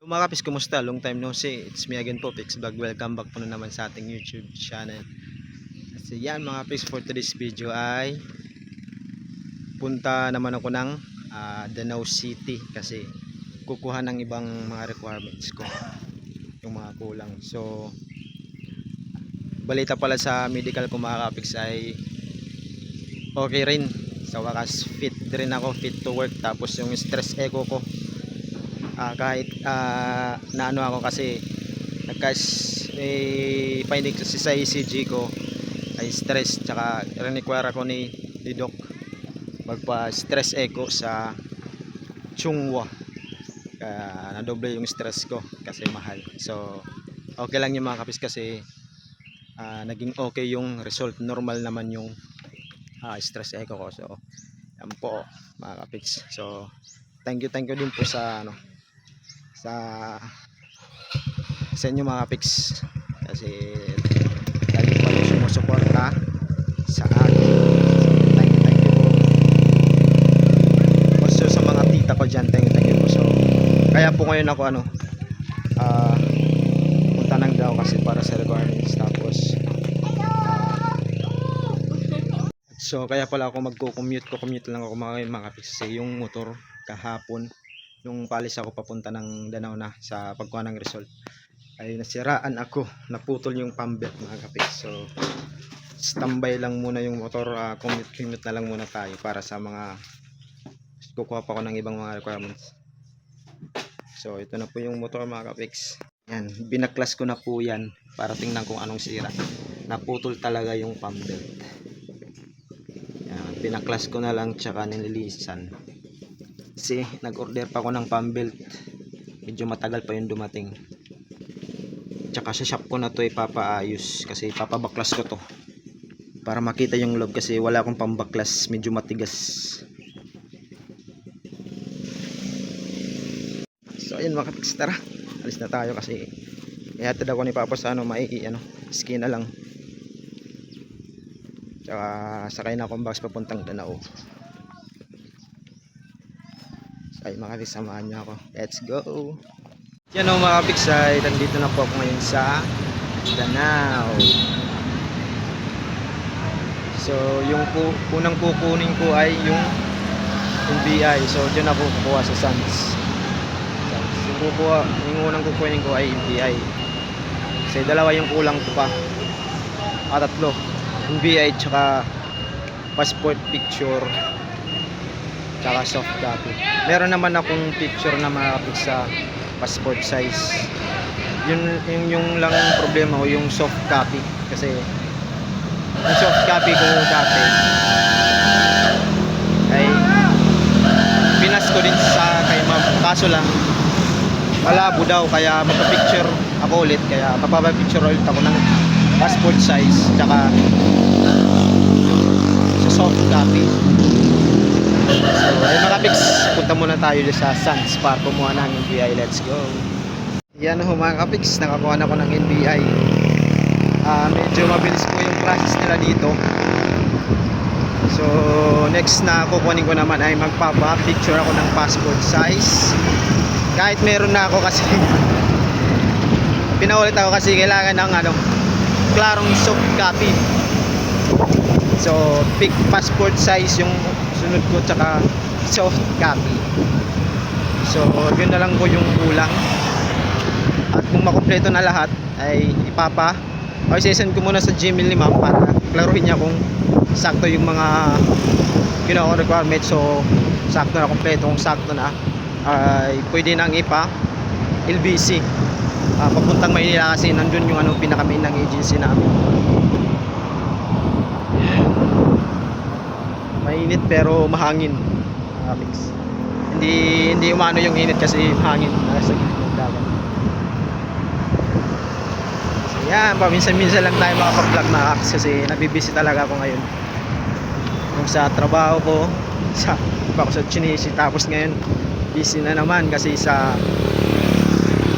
Mga kapis, kumusta? Long time no see. It's me again po, Pix Vlog. Welcome back po na naman sa ating YouTube channel. Kasi yan mga kapis, for today's video ay punta naman ako ng ah, Danau City kasi kukuha ng ibang mga requirements ko. Yung mga kulang. So, balita pala sa medical ko mga kapis ay okay rin. Sa wakas, fit rin ako, fit to work. Tapos yung stress echo ko Ah, kahit ah, naano ako kasi nagkas may finding kasi sa ECG ko ay stress tsaka require ako ni, ni doc magpa stress echo sa Chungwa. Kaya nadoble yung stress ko kasi mahal. So okay lang yung mga kapis kasi ah, naging okay yung result. Normal naman yung ah, stress echo ko. So yan po mga kapis. So thank you thank you din po sa ano sa sa inyo mga pics kasi lagi pa yung sumusuporta sa akin thank you thank you po. Also sa mga tita ko dyan thank you thank you po. So kaya po ngayon ako ano ah punta nang daw kasi para sa requirements. Tapos so kaya pala ako magko-commute ko commute lang ako mga mga kasi yung motor kahapon yung palis ako papunta ng Danau na sa pagkuha ng result. Ay nasiraan ako. Naputol yung pambet mga kapit so standby lang muna yung motor uh, commute, commute na lang muna tayo para sa mga kukuha pa ako ng ibang mga requirements. So ito na po yung motor mga kapiks yan binaklas ko na po yan para tingnan kung anong sira. Naputol talaga yung pambelt yan binaklas ko na lang tsaka nililisan kasi nag-order pa ako ng pambelt medyo matagal pa yung dumating. Tsaka sa shop ko na to ipapaayos. Kasi ipapabaklas ko to. Para makita yung loob kasi wala akong pambaklas. Medyo matigas. So ayun mga kapiks tara. Alis na tayo kasi ihatid ako ni Papa sa ano mai ano ski na lang. Tsaka sakay na akong bus papuntang Danao ay mga kapiks samahan niyo ako. Let's go. Yan o mga kapiks ay nandito na po ako ngayon sa Danao so yung pu unang kukunin ko ay yung NBI so dyan ako kukuha sa Sans. Sans. yung, kukuha, yung unang kukunin ko ay NBI kasi dalawa yung kulang ko pa. Ah tatlo. NBI tsaka passport picture tsaka soft copy. Meron naman akong picture na makapit sa passport size. Yun, yun yung lang problema ko, yung soft copy. Kasi yung soft copy ko dati ay pinas ko din sa kay ma'am. Kaso lang, malabo daw kaya magpa-picture ako ulit. Kaya magpapapicture ulit ako ng passport size tsaka sa soft copy. So, ayun mga pics, punta muna tayo sa Sans para kumuha ng NBI. Let's go. Yan ho mga kapiks, nakakuha na ako ng NBI. Ah, medyo mabilis po yung process nila dito. So, next na kukunin ko naman ay magpapa-picture ako ng passport size. Kahit meron na ako kasi pinaulit ako kasi kailangan ng ano, klarong soft copy. So, pick passport size yung sunod ko tsaka soft copy. So, yun na lang po yung kulang. At kung makumpleto na lahat ay ipapa o sesend ko muna sa Gmail ni ma'am para klaruhin niya kung sakto yung mga ko requirements so sakto na kompleto kung sakto na ay pwede nang ipa LBC Ah, papuntang Maynila kasi nandun yung ano pinaka main ng agency namin mainit pero mahangin mga mix. Hindi hindi umano yung init kasi mahangin. Nasa gilid ng dagat. So yan. Paminsan-minsan lang tayo makapag-vlog na apps kasi nabibisi talaga ako ngayon. Kung sa trabaho ko sa iba ko sa Chinese tapos ngayon busy na naman kasi sa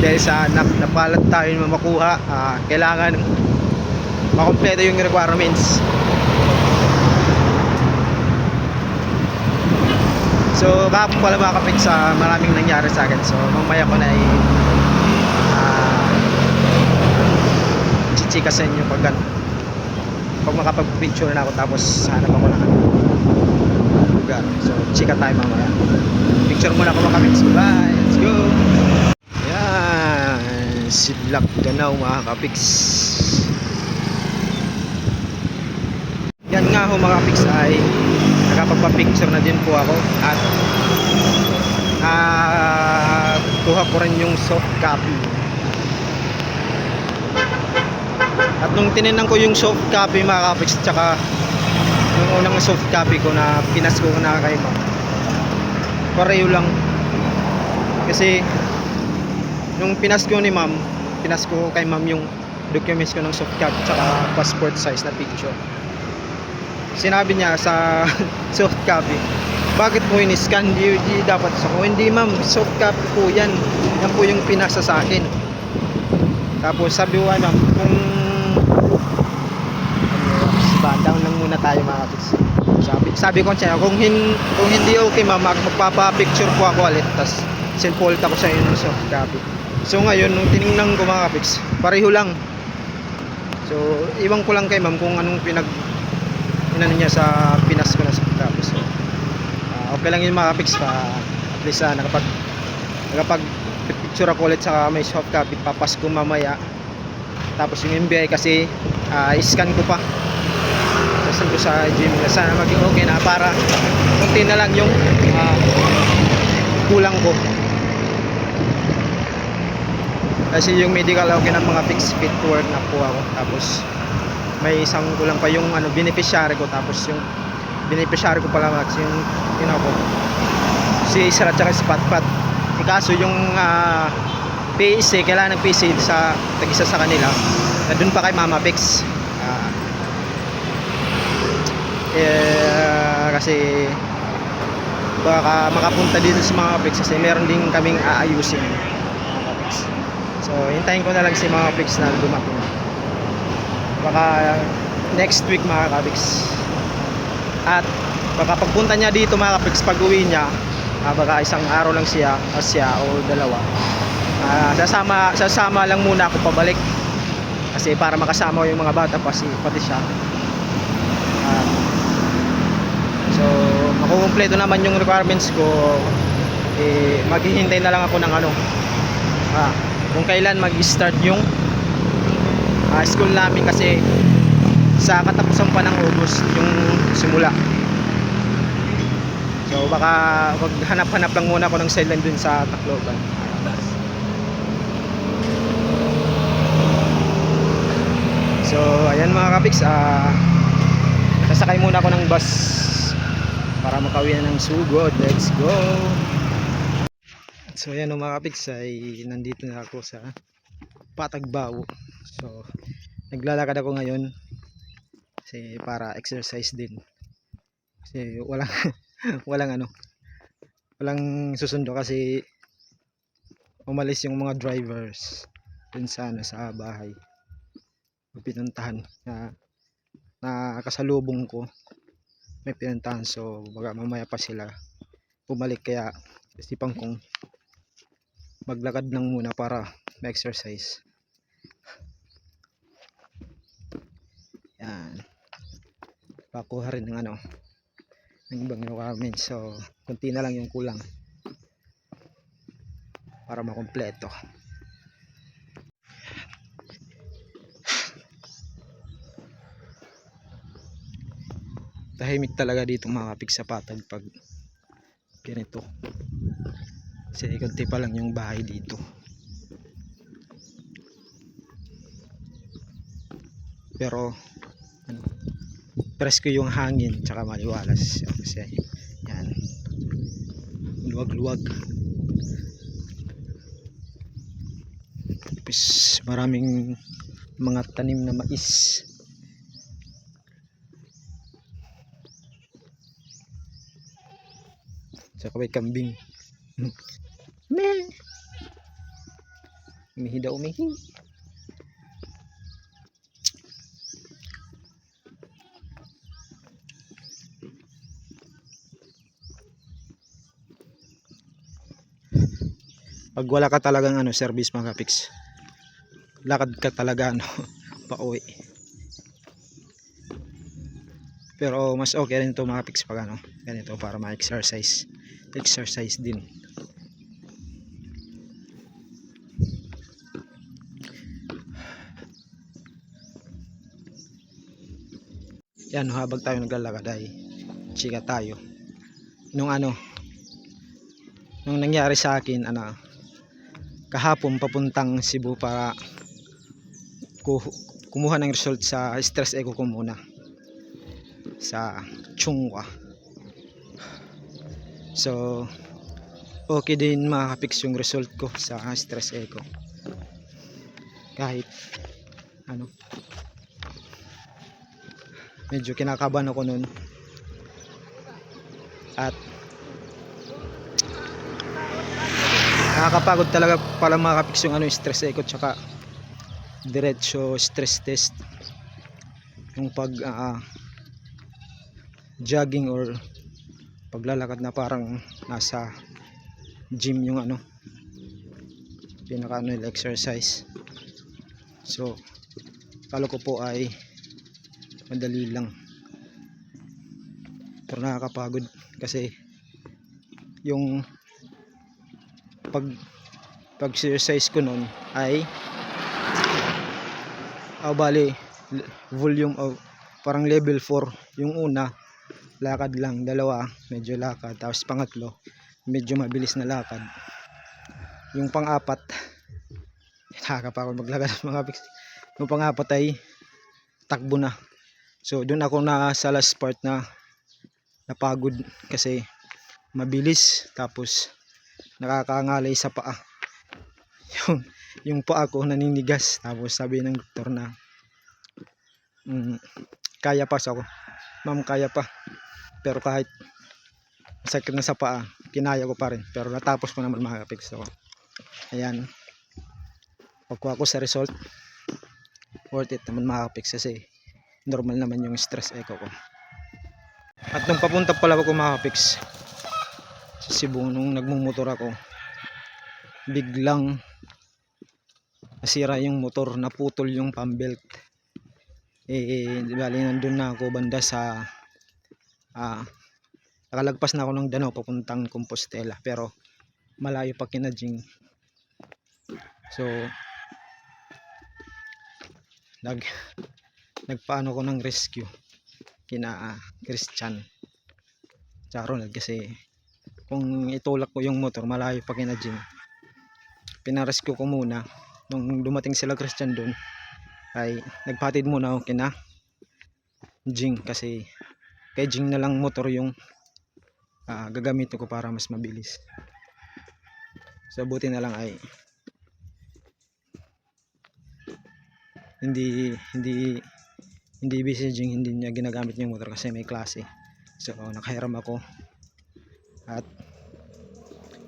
dahil sa nap, napalat tayo na makuha ah, kailangan makompleto yung requirements. So baka pala mga kapit sa maraming nangyari sa akin. So mamaya ko na i uh, chichika sa inyo pag ano pag makapag-picture na ako tapos hanap ako ng lugar. So chika tayo mamaya. Picture muna ako mga kapit. So bye! Let's go! Si Black Ganaw mga kapiks. Yan nga ho mga kapiks ay nakapagpa-picture na din po ako at ah kuha ko rin yung soft copy. At nung tininan ko yung soft copy mga kapiks tsaka yung unang soft copy ko na pinas ko na kay ma'am pareho lang. Kasi nung pinas ko ni ma'am pinas ko kay ma'am yung documents ko ng soft copy tsaka passport size na picture sinabi niya sa soft copy bakit mo in-scan di dapat sa ko? Hindi ma'am. Soft copy po yan. Yan po yung pinasa sa akin. Tapos sabi ko ma'am kung ba down lang muna tayo mga kapits sabi, sabi ko siya kung, hin, kung hindi okay ma'am mag- magpapa-picture po ako ulit. Tas sinfold ako sa inyo ng soft copy. So ngayon nung tiningnan ko mga kapits pareho lang. So iwan ko lang kay ma'am kung anong pinag inano niya sa pinas ko na soft copy so ah, okay lang yun mga kapits pa at least ah, nakapag nakapag picture ako ulit sa may soft copy papas ko mamaya. Tapos yung MBI kasi ah, scan ko pa. Sasal ko sa gym sana maging okay na para kunti na lang yung ah, kulang ko. Kasi yung medical okay ng mga fixed fit work na po ako. Tapos may isang kulang pa yung ano beneficiary ko tapos yung beneficiary ko pala Max yung yun ako si Isra at saka si Patpat eh, kaso yung ah, PSA kailangan ng PSA sa tag-isa sa kanila na dun pa kay Mama Pix. Ah, eh, kasi baka makapunta dito sa mga Pix kasi meron din kaming aayusin. So hintayin ko na lang si mga Pix na dumating baka next week mga Kapix at baka pagpunta niya dito mga Kapix pag uwi niya ah, baka isang araw lang siya o siya o dalawa. Ah, sasama sasama lang muna ako pabalik. Kasi para makasama yung mga bata pa si pati siya. Ah, so makukumpleto naman yung requirements ko. Eh, maghihintay na lang ako ng ano. Ah, kung kailan mag-start yung ah, school namin kasi sa katapusan pa ng August yung simula. So baka maghanap-hanap lang muna ako ng sideline dun sa Tacloban. So ayan mga kapiks ah sasakay muna ako ng bus para makauwi na ng sugod. Let's go! So ayan mga kapiks ay nandito na ako sa Patagbaw so naglalakad ako ngayon kasi para exercise din. Kasi walang walang ano walang susundo kasi umalis yung mga drivers dun sa ano sa bahay. Pinuntahan na nakakasalubong ko. May pinuntahan so baga mamaya pa sila bumalik kaya isipan kong maglakad lang muna para ma-exercise. Yan. Pakuha rin ng ano ng ibang requirements. So kunti na lang yung kulang para makumpleto. Tahimik talaga dito mga kapig sa patag pag ganito kasi kunti pa lang yung bahay dito. Pero ano, presko yung hangin tsaka maliwalas. Kasi yan. Luwag luwag tapos maraming mga tanim na mais. Saka may kambing. Umihi daw umihi. Pag wala ka talagang ano, service mga kapiks. Lakad ka talaga ano. pa uwi. Pero mas okay rin ito mga pics pag ano, ganito para ma-exercise. Exercise din. Yan, habang tayo naglalakad ay chika tayo. Nung ano, nung nangyari sa akin, ano, kahapon papuntang Cebu para ku- kumuha ng result sa stress echo ko muna sa Chungwa. So, okay din makapix yung result ko sa stress echo. Kahit, ano, medyo kinakabahan ako nun. At, nakakapagod talaga pala makapix yung ano, yung stress echo tsaka diretso stress test yung pag ah, jogging or paglalakad na parang nasa gym yung ano pinaka ano yung exercise so kala ko po ay madali lang. Pero nakakapagod kasi yung pag pag exercise ko nun ay ah bali volume of parang level 4 yung una lakad lang. Dalawa medyo lakad. Tapos pangatlo medyo mabilis na lakad. Yung pang-apat nakakapagod maglakad ng mga yung pang-apat ay takbo na so doon ako na sa last part na napagod kasi mabilis tapos nakakangalay sa paa. Yung yung paa ko naninigas tapos sabi ng doktor na mm, kaya pa ako ma'am kaya pa pero kahit sakit na sa paa kinaya ko pa rin pero natapos ko naman mga kapix so ayan. Pagkuha ko sa result worth it naman mga kapix kasi normal naman yung stress echo ko at nung papunta pala ako mga kapix sa Cebu nung nagmumotor ako biglang nasira yung motor naputol yung pump belt. Eh bali nandun na ako banda sa ah nakalagpas na ako ng Danau papuntang Compostela pero malayo pa kinajing. So nag nagpaano ko ng rescue kina ah, Christian. Tsaka Ronald kasi kung itulak ko yung motor malayo pa kinajing pinarescue ko muna. Nung dumating sila Christian doon ay nagpatid muna ako kina Jing kasi kay Jing na lang motor yung ah, gagamitin ko para mas mabilis. So buti na lang ay hindi hindi hindi Jing hindi niya ginagamit yung motor kasi may klase. So nakahiram ako. At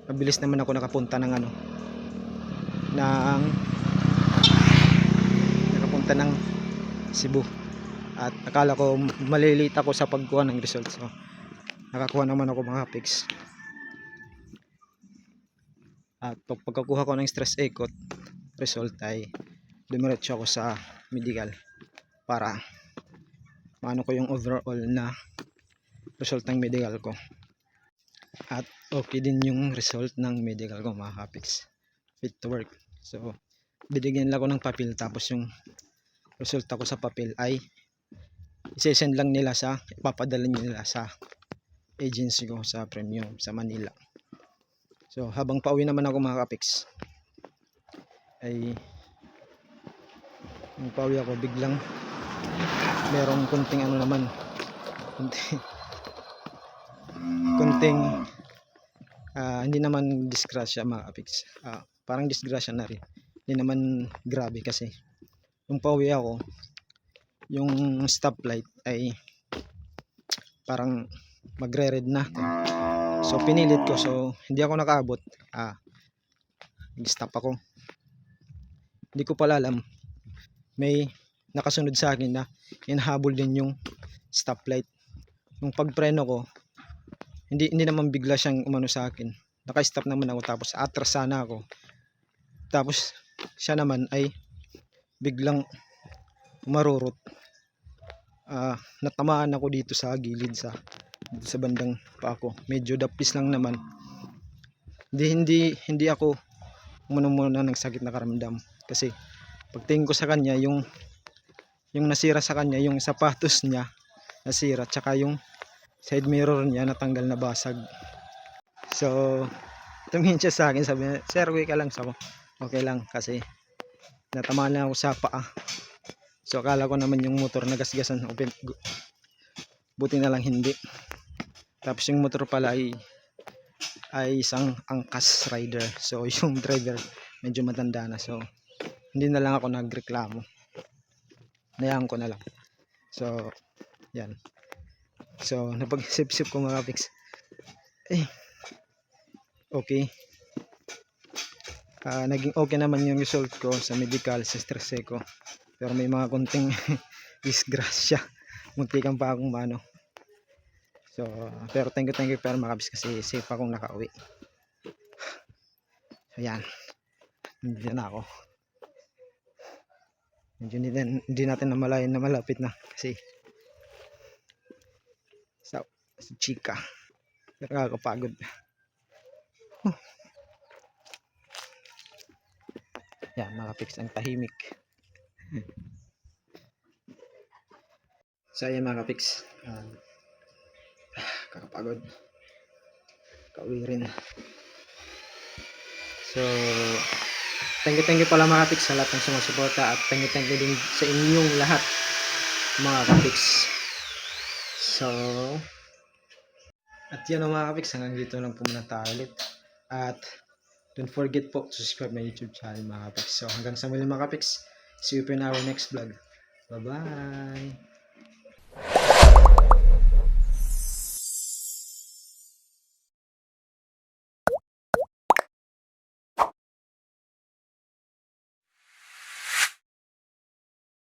mabilis naman ako nakapunta ng ano ng nakapunta ng Cebu. At akala ko malilate ako sa pagkuha ng results so nakakuha naman ako mga pics at pag pagkakuha ko ng stress echo result ay dumiretso ako sa medical para maano ko yung overall na result ng medical ko. At okay din yung result ng medical ko mga kapiks fit to work. So binigyan lang ako ng papel tapos yung resulta ko sa papel ay isesend lang nila sa ipapadala nila sa agency ko sa premium sa Manila. So habang pauwi naman ako mga kapiks ay nung pauwi ako biglang merong kunting ano naman. Kunting kunting ah, hindi naman disgrasya mga kapiks. Ah, parang disgrasya na rin. Hindi naman grabe kasi. Nung pauwi ako yung stoplight ay parang magre-red na. So pinilit ko. So hindi ako nakaabot. Ah nag-stop ako. Hindi ko pala alam. May nakasunod sa akin na inahabol din yung stoplight nung pagpreno ko hindi hindi naman bigla siyang umano sa akin naka-stop naman ako tapos atras sana ako tapos siya naman ay biglang marurot. Ah, natamaan ako dito sa gilid sa sa bandang pa ako. Medyo dapis lang naman. Hindi hindi hindi ako muna ng sakit na karamdam kasi pagtingin ko sa kanya yung yung nasira sa kanya yung sapatos niya nasira tsaka yung side mirror niya natanggal na basag. So tumingin siya sa akin sabi niya sir okay ka lang. So okay lang kasi natamaan lang ako sa paa. So akala ko naman yung motor nagasgasan open buti na lang hindi. Tapos yung motor pala ay ay isang angkas rider. So yung driver medyo matanda na so hindi na lang ako nagreklamo nayaan ko na lang. So yan. So napag-isip-isip ko mga fix eh okay. Ah, naging okay naman yung result ko sa medical sa stress ko. Pero may mga konting disgrasya. Muntikan pa akong mano so pero thank you thank you pero makabis kasi safe akong nakauwi. So yan. Hindi na ako medyo hindi, hindi natin namalayan na malapit na kasi sa, sa chika. Pero kakapagod Huh. yan nakapix ang tahimik. So yan mga kapix um, kakapagod. Kauwi rin. So thank you thank you pala mga kapix sa lahat ng sumusuporta at thank you thank you din sa inyong lahat mga kapix so at yan mga kapix hanggang dito lang po muna tayo ulit. At don't forget po to subscribe my youtube channel mga kapix so hanggang sa muli mga kapix see you in our next vlog. Bye bye